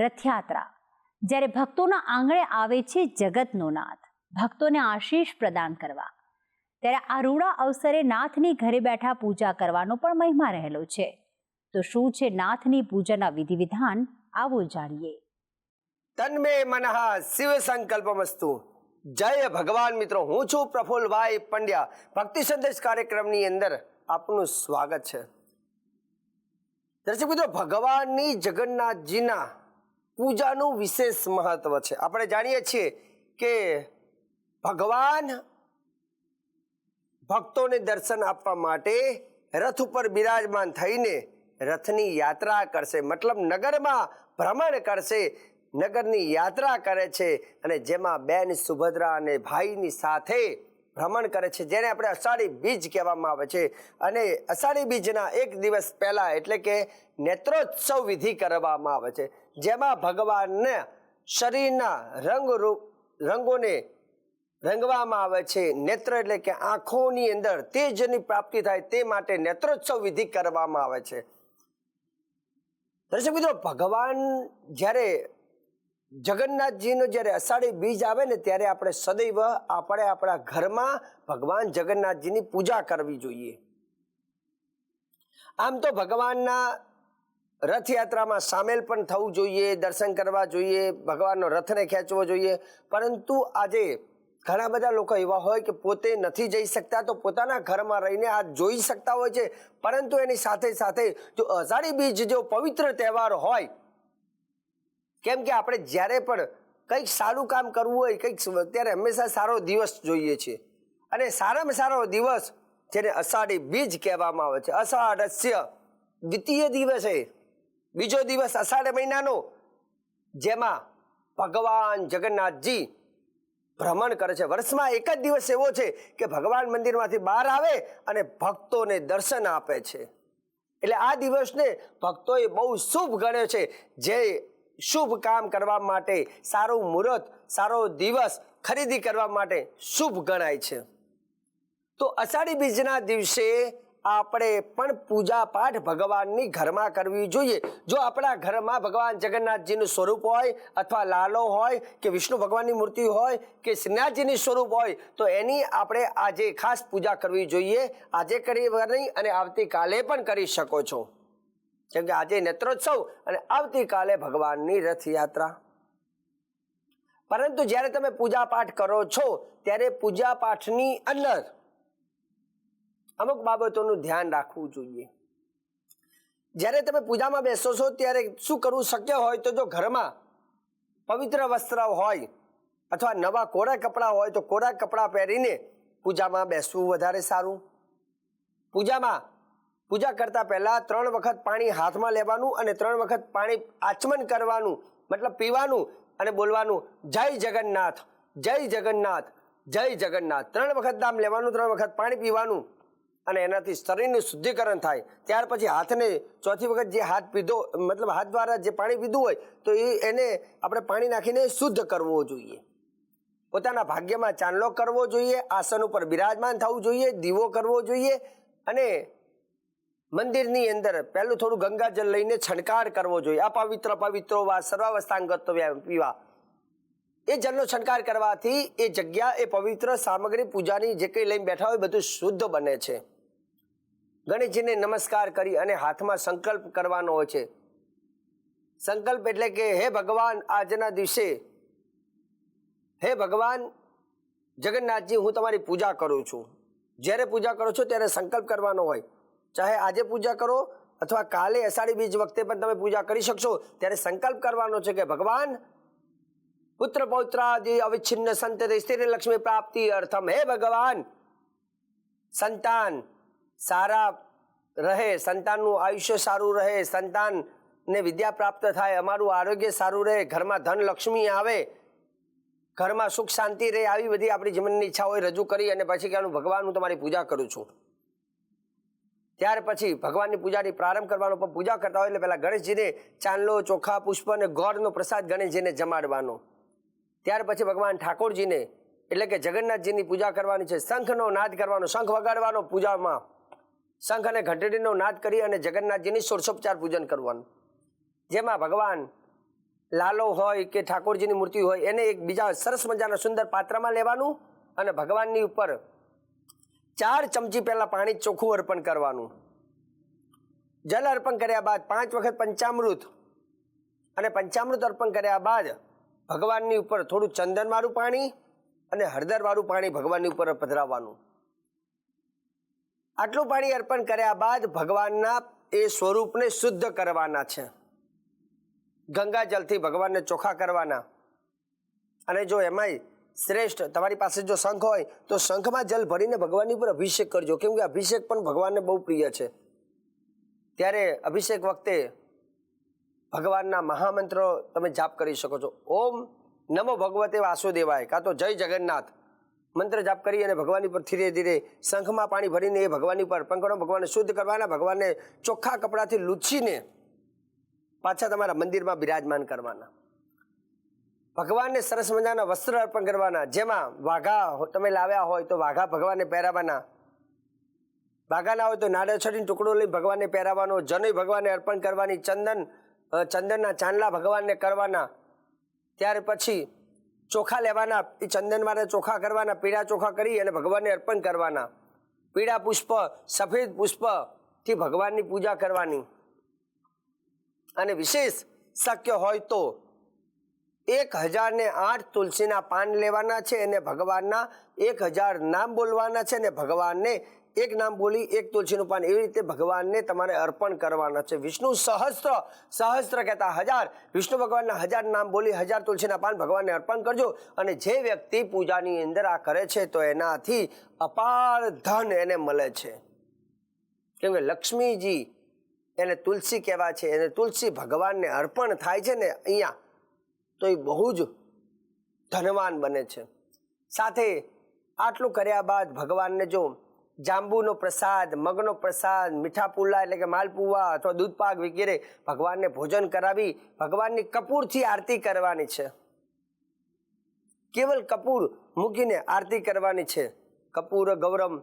રથયાત્રા, જ્યારે ભક્તોના આંગણે આવે છે જગતનો નાથ. ભક્તોને આશીષ પ્રદાન કરવા. ત્યારે આ રૂડા અવસરે નાથની ઘરે બેઠા પૂજા કરવાનો પણ મહિમા રહેલો છે. તો શું છે નાથની પૂજાના વિધિ વિધાન આવો જાણીએ. તન્મે મનઃ શિવ સંકલ્પમસ્તુ. જય ભગવાન મિત્રો, હું છું પ્રફુલભાઈ પંડ્યા. ભક્તિ સંદેશ કાર્યક્રમની અંદર આપનું સ્વાગત છે. દર્શક મિત્રો, ભગવાનની જગન્નાથજીના પૂજાનું વિશેષ મહત્વ છે. આપણે જાણીએ છીએ કે ભગવાન ભક્તોને દર્શન આપવા માટે રથ ઉપર બિરાજમાન થઈને રથની યાત્રા કરશે. મતલબ નગરમાં ભ્રમણ કરશે. નગરની યાત્રા કરે છે અને જેમાં બેન સુભદ્રા અને ભાઈની સાથે ભ્રમણ કરે છે. જેને આપણે અષાઢી બીજ કહેવામાં આવે છે. અને અષાઢી બીજના એક દિવસ પહેલાં એટલે કે નેત્રોત્સવ વિધિ કરવામાં આવે છે. જેમાં ભગવાનને શરીરના રંગ રૂપ રંગોને રંગવામાં આવે છે. નેત્ર એટલે કે આંખોની અંદર તેજની પ્રાપ્તિ થાય તે માટે નેત્રોત્સવ વિધિ કરવામાં આવે છે. દર્શક મિત્રો, ભગવાન જ્યારે જગન્નાથજીનો જ્યારે અષાઢી બીજ આવે ને ત્યારે આપણે સદૈવ આપણે આપણા ઘરમાં ભગવાન જગન્નાથજીની પૂજા કરવી જોઈએ. આમ તો ભગવાનના રથયાત્રામાં સામેલ પણ થવું જોઈએ, દર્શન કરવા જોઈએ, ભગવાનનો રથને ખેંચવો જોઈએ. પરંતુ આજે ઘણા બધા લોકો એવા હોય કે પોતે નથી જઈ શકતા, તો પોતાના ઘરમાં રહીને આ જોઈ શકતા હોય છે. પરંતુ એની સાથે સાથે જો અષાઢી બીજ જો પવિત્ર તહેવાર હોય, કેમ કે આપણે જ્યારે પણ કંઈક સારું કામ કરવું હોય, કંઈક ત્યારે હંમેશા સારો દિવસ જોઈએ છે. અને સારામાં સારો દિવસ જેને અષાઢી બીજ કહેવામાં આવે છે. અષાઢસ્ય દ્વિતીય દિવસે બીજો દિવસ અષાઢ મહિનાનો, જેમાં ભગવાન જગન્નાથજી ભ્રમણ કરે છે. વર્ષમાં એક જ દિવસ એવો છે કે ભગવાન મંદિરમાંથી બહાર આવે અને ભક્તોને દર્શન આપે છે. એટલે આ દિવસને ભક્તોએ બહુ શુભ ગણ્યો છે. જે શુભ કામ કરવા માટે, સારું મુહૂર્ત, સારો દિવસ ખરીદી કરવા માટે શુભ ગણાય છે. તો અષાઢી બીજના દિવસે આપણે પણ પૂજા પાઠ ભગવાનની ઘરમાં કરવી જોઈએ. જો આપણા ઘરમાં ભગવાન જગન્નાથજીનું સ્વરૂપ હોય અથવા લાલો હોય કે વિષ્ણુ ભગવાનની મૂર્તિ હોય કે શ્રીનાથજીની સ્વરૂપ હોય, તો એની આપણે આજે ખાસ પૂજા કરવી જોઈએ. આજે કરી નહીં અને આવતીકાલે પણ કરી શકો છો. કેમ કે આજે નેત્રોત્સવ અને આવતીકાલે ભગવાનની રથયાત્રા. પરંતુ જ્યારે તમે પૂજા પાઠ કરો છો, ત્યારે પૂજા પાઠની અંદર અમુક બાબતોનું ધ્યાન રાખવું જોઈએ. જ્યારે તમે પૂજામાં બેસો છો, ત્યારે શું કરવું શક્ય હોય તો જો ઘરમાં પવિત્ર વસ્ત્ર હોય અથવા નવા કોરા કપડાં હોય, તો કોરા કપડાં પહેરીને પૂજામાં બેસવું વધારે સારું. પૂજામાં પૂજા કરતાં પહેલાં ત્રણ વખત પાણી હાથમાં લેવાનું અને ત્રણ વખત પાણી આચમન કરવાનું, મતલબ પીવાનું અને બોલવાનું, જય જગન્નાથ જય જગન્નાથ જય જગન્નાથ. ત્રણ વખત નામ લેવાનું, ત્રણ વખત પાણી પીવાનું અને એનાથી શરીરનું શુદ્ધિકરણ થાય. ત્યાર પછી હાથને ચોથી વખત જે હાથ પીધો, મતલબ હાથ દ્વારા જે પાણી પીધું હોય, તો એ એને આપણે પાણી નાખીને શુદ્ધ કરવો જોઈએ. પોતાના ભાગ્યમાં ચાંદલો કરવો જોઈએ, આસન ઉપર બિરાજમાન થવું જોઈએ, દીવો કરવો જોઈએ અને મંદિરની અંદર પહેલું થોડું ગંગાજળ લઈને છંટકાર કરવો જોઈએ. અપવિત્ર પવિત્રો વા સર્વાવસ્થાંગત પીવા. એ જળનો છંટકાર કરવાથી એ જગ્યા, એ પવિત્ર સામગ્રી, પૂજાની જે કંઈ લઈને બેઠા હોય બધું શુદ્ધ બને છે. ગણેશજીને નમસ્કાર કરી અને હાથમાં સંકલ્પ કરવાનો હોય છે. સંકલ્પ એટલે કે, હે ભગવાન, આજના દિવસે, હે ભગવાન, જગન્નાથજી, હું તમારી પૂજા કરું છું. જ્યારે પૂજા કરો છો ત્યારે સંકલ્પ કરવાનો હોય. ચાહે આજે પૂજા કરો અથવા કાલે અષાઢી બીજ વખતે પણ તમે પૂજા કરી શકશો. ત્યારે સંકલ્પ કરવાનો છે કે, ભગવાન પુત્ર પૌત્રાદિ અવિચ્છિન્ન સંતતિ સ્થિર લક્ષ્મી પ્રાપ્તિ અર્થમ હે ભગવાન સંતાન સારા રહે સંતાનનું આયુષ્ય સારું રહે સંતાનને વિદ્યા પ્રાપ્ત થાય અમારું આરોગ્ય સારું રહે ઘરમાં ધન લક્ષ્મી આવે ઘરમાં સુખ શાંતિ રહે આવી બધી આપણી જીવનની ઈચ્છા હોય રજૂ કરી અને પછી કહેવાનું ભગવાન હું તમારી પૂજા કરું છું. ત્યાર પછી ભગવાનની પૂજાની પ્રારંભ કરવાનો પણ પૂજા કરતા હોય એટલે પહેલાં ગણેશજીને ચાંદલો, ચોખા, પુષ્પ અને ગોળનો પ્રસાદ ગણેશજીને જમાડવાનો. ત્યાર પછી ભગવાન ઠાકોરજીને, એટલે કે જગન્નાથજીની પૂજા કરવાની છે, શંખનો નાદ કરવાનો, શંખ વગાડવાનો પૂજામાં. શંખ અને ઘંટડીનો નાદ કરી અને જગન્નાથજીની સોરસોપચાર પૂજન કરવાનું. જેમાં ભગવાન લાલો હોય કે ઠાકોરજીની મૂર્તિ હોય, એને એક બીજા સરસ મજાના સુંદર પાત્રમાં લેવાનું અને ભગવાનની ઉપર ચાર ચમચી પહેલાં પાણી ચોખ્ખું અર્પણ કરવાનું. જલ અર્પણ કર્યા બાદ પાંચ વખત પંચામૃત અને પંચામૃત અર્પણ કર્યા બાદ ભગવાનની ઉપર થોડું ચંદનવાળું પાણી અને હળદરવાળું પાણી ભગવાનની ઉપર પધરાવવાનું. આટલું પાણી અર્પણ કર્યા બાદ ભગવાનના એ સ્વરૂપને શુદ્ધ કરવાના છે. ગંગા જલથી ભગવાનને ચોખ્ખા કરવાના. અને જો એમાંય શ્રેષ્ઠ તમારી પાસે જો શંખ હોય, તો શંખમાં જલ ભરીને ભગવાનની ઉપર અભિષેક કરજો. કેમ કે અભિષેક પણ ભગવાનને બહુ પ્રિય છે. ત્યારે અભિષેક વખતે ભગવાનના મહામંત્રો તમે જાપ કરી શકો છો. ઓમ નમો ભગવતે વાસુદેવાય. કાં તો જય જગન્નાથ. મંત્ર જાપ કરી અને ભગવાનની પર ધીરે ધીરે શંખમાં પાણી ભરીને એ ભગવાનની પર અર્પણ ભગવાનને શુદ્ધ કરવાના, ભગવાનને ચોખ્ખા કપડાથી લૂછીને પાછા તમારા મંદિરમાં બિરાજમાન કરવાના. ભગવાનને સરસ મજાના વસ્ત્ર અર્પણ કરવાના. જેમાં વાઘા તમે લાવ્યા હોય તો વાઘા ભગવાનને પહેરાવાના. વાઘા ના હોય તો નાળિયેર છડીનો ટુકડો લઈ ભગવાનને પહેરાવાનો જનય ભગવાનને અર્પણ કરવાની. ચંદન ચંદનના ચાંદલા ભગવાનને કરવાના. ત્યાર પછી ચોખા લેવાના એ ચંદન ચોખા કરવાના, પીળા ચોખા કરી અને ભગવાનને અર્પણ કરવાના. પીળા પુષ્પ, સફેદ પુષ્પથી ભગવાનની પૂજા કરવાની. અને વિશેષ શક્ય હોય તો એક હજાર ને આઠ તુલસીના પાન લેવાના છે અને ભગવાનના એક હજાર નામ બોલવાના છે અને ભગવાનને એક નામ બોલી, એક તુલસીનું પાન. એવી રીતે ભગવાનને તમારે અર્પણ કરવાના છે. વિષ્ણુ સહસ્ત્ર સહસ્ત્ર કહેતા હજાર. વિષ્ણુ ભગવાનના હજાર નામ બોલી, હજાર તુલસીના પાન ભગવાનને અર્પણ કરજો. અને જે વ્યક્તિ પૂજાની અંદર આ કરે છે, તો એનાથી અપાર ધન એને મળે છે. કેમ કે લક્ષ્મીજી એને તુલસી કહેવા છે. એને તુલસી ભગવાનને અર્પણ થાય છે ને અહીંયા, તો એ બહુ જ ધનવાન બને છે. સાથે આટલું કર્યા બાદ ભગવાનને જો જાંબુનો પ્રસાદ, મગનો પ્રસાદ મીઠા પુલ્લા એટલે કે માલપુવા અથવા દૂધપાક વગેરે ભગવાનને ભોજન કરાવી ભગવાનની કપૂરથી આરતી કરવાની છે. કેવલ કપૂર મૂકીને આરતી કરવાની છે. કપૂર ગૌરમ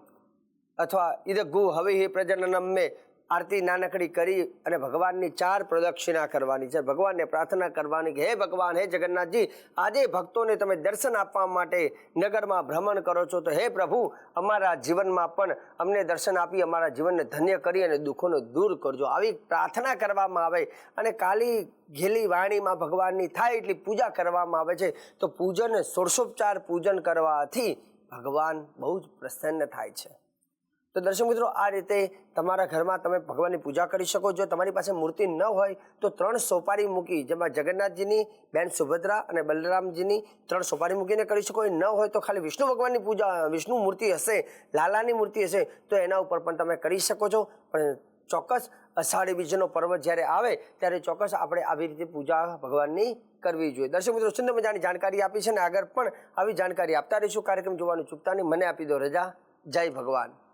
અથવા ઇદગુ હવે હે પ્રજનનમ મેં આરતી નાનકડી કરી અને ભગવાનની ચાર પ્રદક્ષિણા કરવાની છે. ભગવાનને પ્રાર્થના કરવાની કે, હે ભગવાન, હે જગન્નાથજી, આજે ભક્તોને તમે દર્શન આપવા માટે નગરમાં ભ્રમણ કરો છો, તો હે પ્રભુ, અમારા જીવનમાં પણ અમને દર્શન આપી, અમારા જીવનને ધન્ય કરી અને દુઃખોને દૂર કરજો. આવી પ્રાર્થના કરવામાં આવે અને કાલી ઘેલી વાણીમાં ભગવાનની થાય એટલી પૂજા કરવામાં આવે છે, તો પૂજન ષોડશોપચાર પૂજન કરવાથી ભગવાન બહુ જ પ્રસન્ન થાય છે. તો દર્શક મિત્રો, આ રીતે તમારા ઘરમાં તમે ભગવાનની પૂજા કરી શકો. જો તમારી પાસે મૂર્તિ ન હોય, તો ત્રણ સોપારી મૂકી, જેમાં જગન્નાથજીની, બેન સુભદ્રા અને બલરામજીની ત્રણ સોપારી મૂકીને કરી શકો. એ ન હોય તો ખાલી વિષ્ણુ ભગવાનની પૂજા, વિષ્ણુ મૂર્તિ હશે, લાલાની મૂર્તિ હશે, તો એના ઉપર પણ તમે કરી શકો છો. પણ ચોક્કસ અષાઢી બીજનો પર્વ જ્યારે આવે, ત્યારે ચોક્કસ આપણે આવી રીતે પૂજા ભગવાનની કરવી જોઈએ. દર્શક મિત્રો, સુંદર મજાની જાણકારી આપી છે ને આગળ પણ આવી જાણકારી આપતા રહીશું. કાર્યક્રમ જોવાનું ચૂકતા નહીં. મને આપી દો રજા. જય ભગવાન.